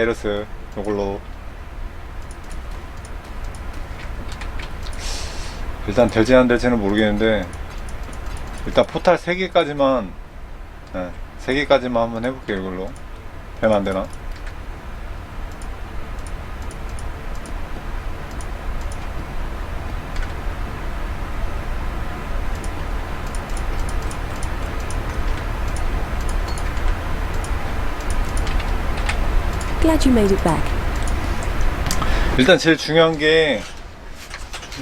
사이러스 요걸로. 일단 되지 안 될지는 모르겠는데 일단 포탈 3개까지만 네, 3개까지만 한번 해볼게요 이걸로. 되나 안되나 Glad you made it back. 일단 제일 중요한 게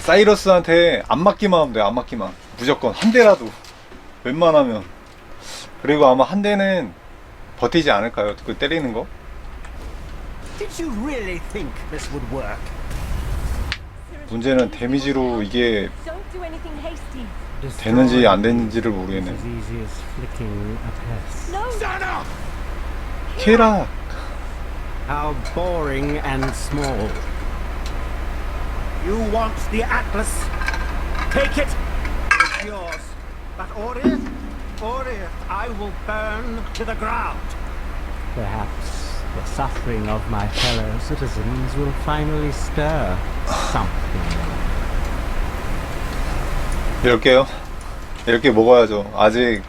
사이러스한테 안 맞기만 하면 돼요 안 맞기만 무조건 한 대라도 웬만하면 그리고 아마 한 대는 버티지 않을까요 그 때리는 거 Did you really think this would work? 문제는 데미지로 이게 Don't do anything hasty. 되는지 안 되는지를 모르겠네 As easy as flicking a pest. No. Up! 케라 How boring and small. You want the Atlas? Take it! It's yours. But Oriath, Oriath, I will burn to the ground. Perhaps the suffering of my fellow citizens will finally stir something. 이럴게요 이렇게 먹어야죠 아직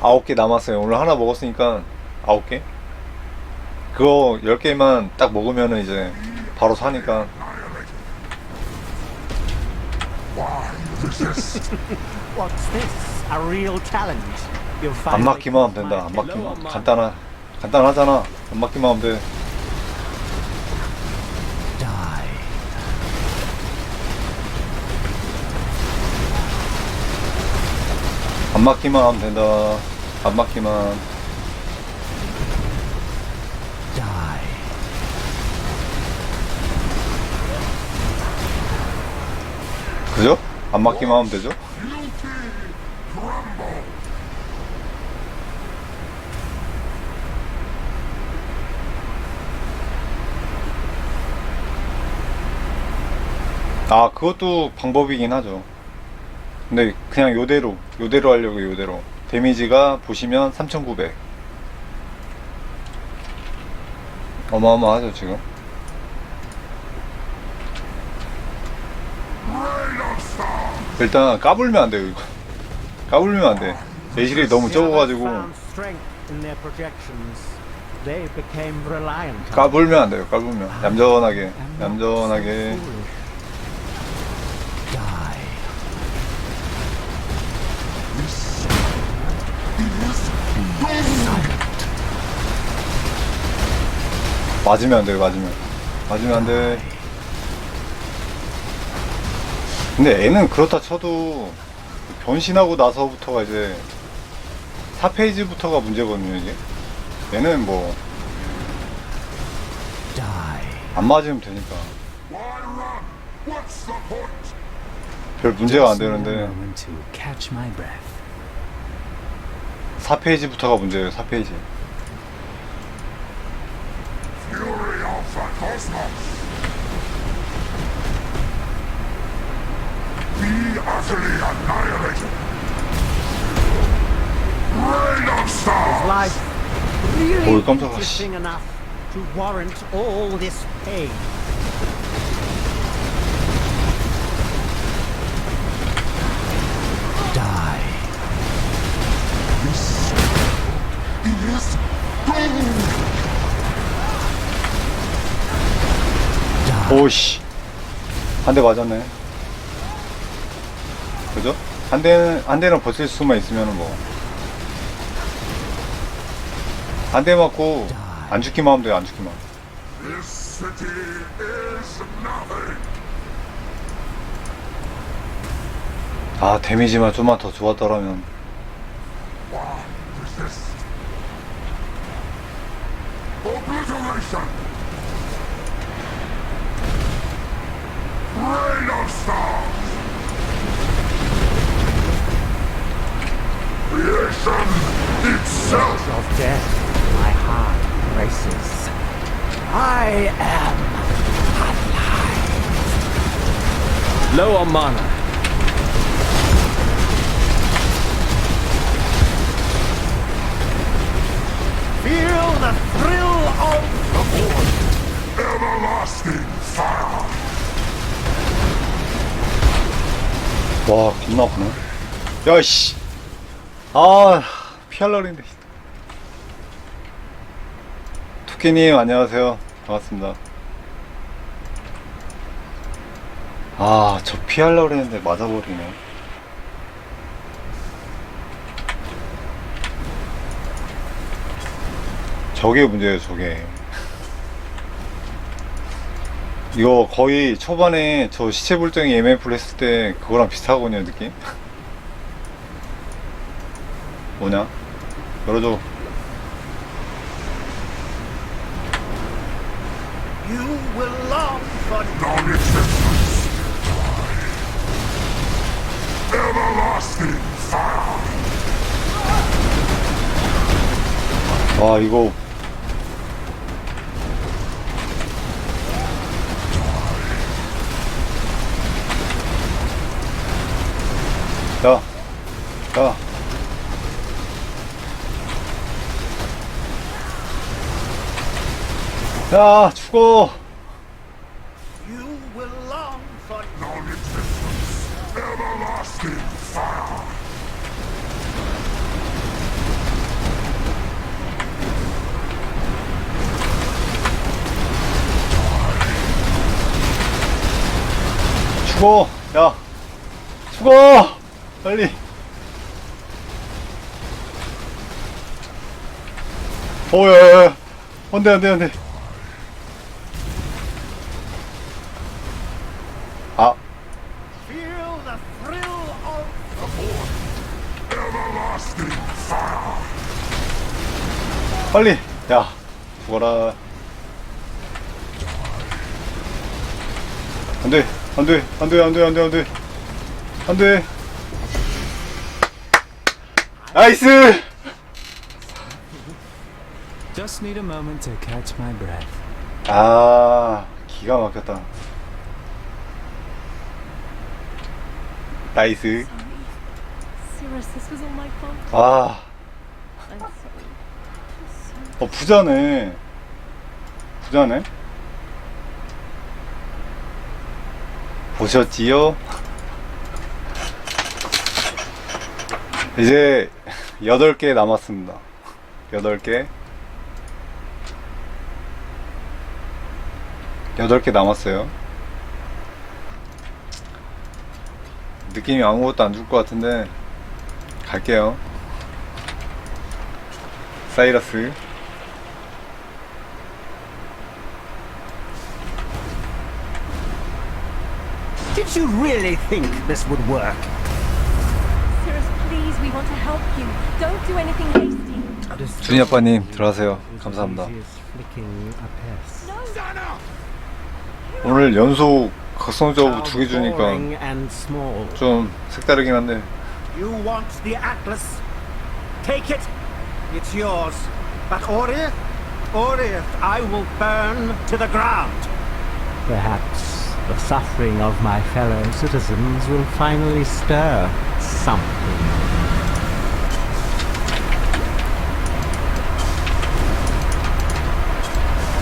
아홉 개 남았어요 오늘 하나 먹었으니까 아홉 개 그거 열 개만 딱 먹으면은 이제 바로 사니까 What's this? A real challenge? You'll 안 finally 맞기만 하면 된다 안 man. 간단하 간단하잖아 안 맞기만 하면 돼 Die. 안 맞기만 하면 된다 안 맞기만 그죠? 안 맞기만 하면 되죠? 아 그것도 방법이긴 하죠 근데 그냥 요대로 요대로 하려고 요대로 데미지가 보시면 3900 어마어마하죠 지금 일단 까불면 안 돼요 이거 까불면 안돼 내실이 너무 적어가지고 까불면 안 돼요 까불면 얌전하게 얌전하게. 맞으면 안 돼요 맞으면 맞으면 안돼 근데 애는 그렇다 쳐도 변신하고 나서부터가 이제 4페이지부터가 문제거든요 이게. 얘는 뭐 안. 맞으면 되니까. 별 문제가 안 되는데. Moment to catch my breath. 4페이지부터가 문제예요 4페이지 Is life really 어이, 깜짝아, 씨. interesting enough to warrant all this pain? Die. 오씨 한 대 맞았네 그죠? 한 대는 한 대는 버틸 수만 있으면은 뭐한 대 맞고 안 죽기만 하면 돼요 안 죽기만 아 데미지만 좀만 더 좋았더라면! Rain of stars! Creation itself! Of death, my heart races. I am alive. Low on mana. Feel the thrill of the reward. Everlasting fire. Fuck, noch, ne? Yo, 아 그랬는데. 토끼님 안녕하세요. 반갑습니다. 아 저 피할라 그랬는데 맞아버리네. 저게 문제예요 저게. 이거 거의 초반에 저 시체 불정이 MF를 했을 때 그거랑 비슷하거든요 느낌 뭐냐 열어줘 you will long for Non-existence. Everlasting fire. 아 이거 야, 야. 야, 죽어. 죽어. 야, 죽어. 빨리. 오, 야, 야, 야. 안 돼, 안 돼, 안 돼. 아, feel the thrill of Everlasting fire. 빨리. 야, 죽어라. 안 돼, 안 돼, 안 돼, 안 돼, 안 돼, 안 돼. 안 돼. 나이스! Just need a moment to catch my breath. 아, 기가 막혔다. 나이스. Cirrus, this was all my fault. 아, I'm sorry. 어, 부자네. 부자네? 보셨지요? 이제 8개 남았습니다. 8개. 8개 남았어요. 느낌이 아무것도 안 줄 것 같은데, 갈게요. 사이러스. Did you really think this would work? Cirrus, please, we want to help you. Don't do anything hasty. 준이 아빠님 들어가세요. 감사합니다. 오늘 연속 각성적으로 두 개 How 주니까 boring and small. 좀 색다르긴 한데 You want the Atlas? Take it. It's yours. But Orith, Orith, I will burn to the ground. Perhaps the suffering of my fellow citizens will finally stir something.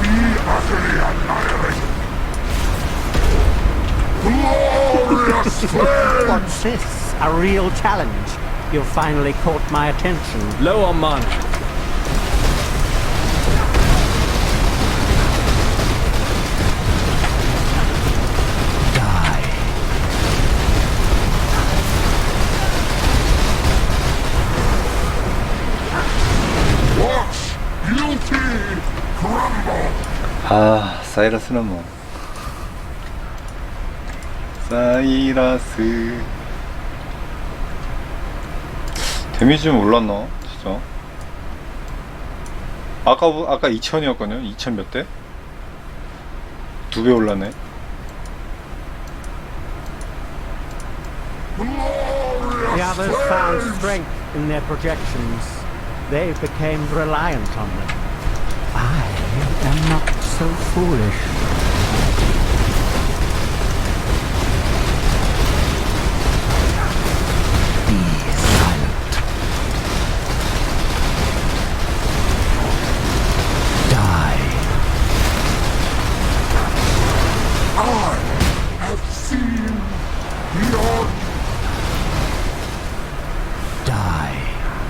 Be utterly annihilated. Glorious flame. What's this? A real challenge. You've finally caught my attention. Low on mana. Die. Watch beauty crumble. 아 사이러스는 뭐 사이러스 데미지 좀 올랐나 진짜 아까 아까 2000이었거든요 2000 몇 대? 두 배 올랐네 The others found strength in their projections. They became reliant on them. I am not so foolish.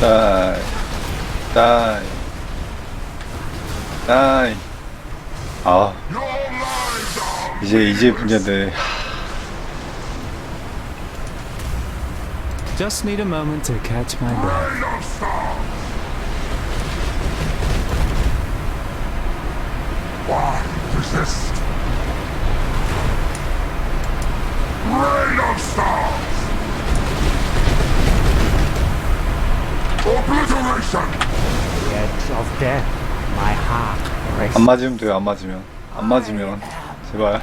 다이 다이 다이 아 이제 이제 문제인데 Just need a moment to catch my breath. Why resist? Rain of stars! 안 맞으면 돼요 안 맞으면. 안 맞으면. 제발.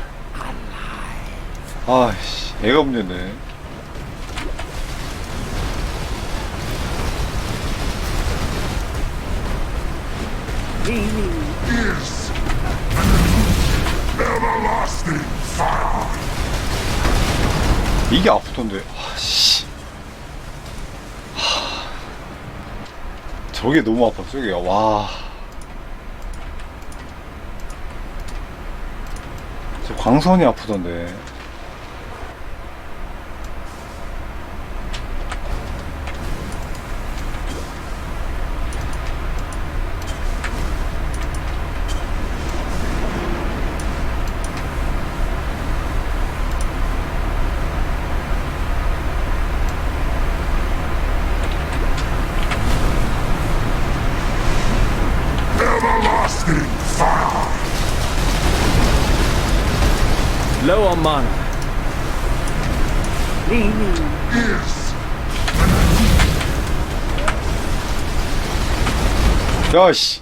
아씨. everlasting fire. 이게 아프던데. 아씨 저게 너무 아파 저게가 와. 저 광선이 아프던데. Low on mana. Is 야씨.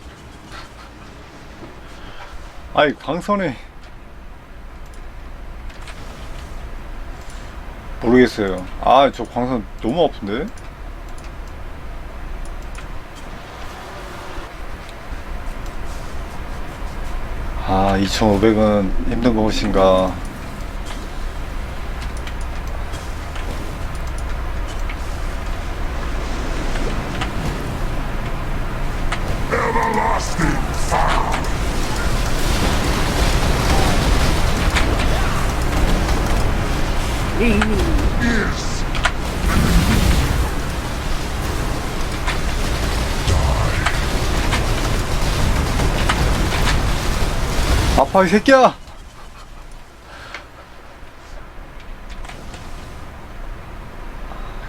아이 광선에 모르겠어요. 아 저 광선 너무 아픈데. 아 2,500은 힘든 것인가. 아파 이 새끼야.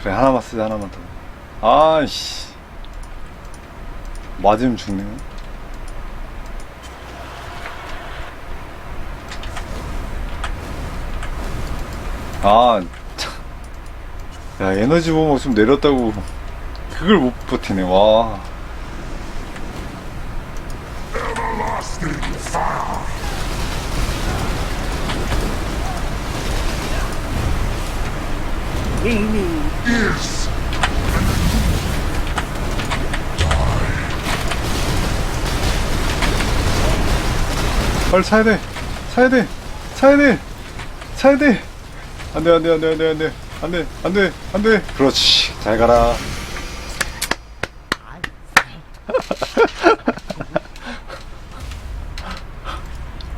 그래 하나만 쓰자 하나만 더. 아이씨. 맞으면 죽네. 아, 참. 야 에너지 보모 좀 내렸다고 그걸 못 버티네. 와. 빨리 차야 돼. 차야 돼. 차야 돼. 차야 돼. 안 돼, 안 돼, 안 돼, 안 돼, 안 돼. 안 돼, 안 돼, 안 돼. 그렇지. 잘 가라.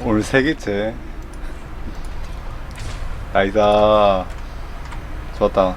오늘 세 개째. 나이다. 좋았다.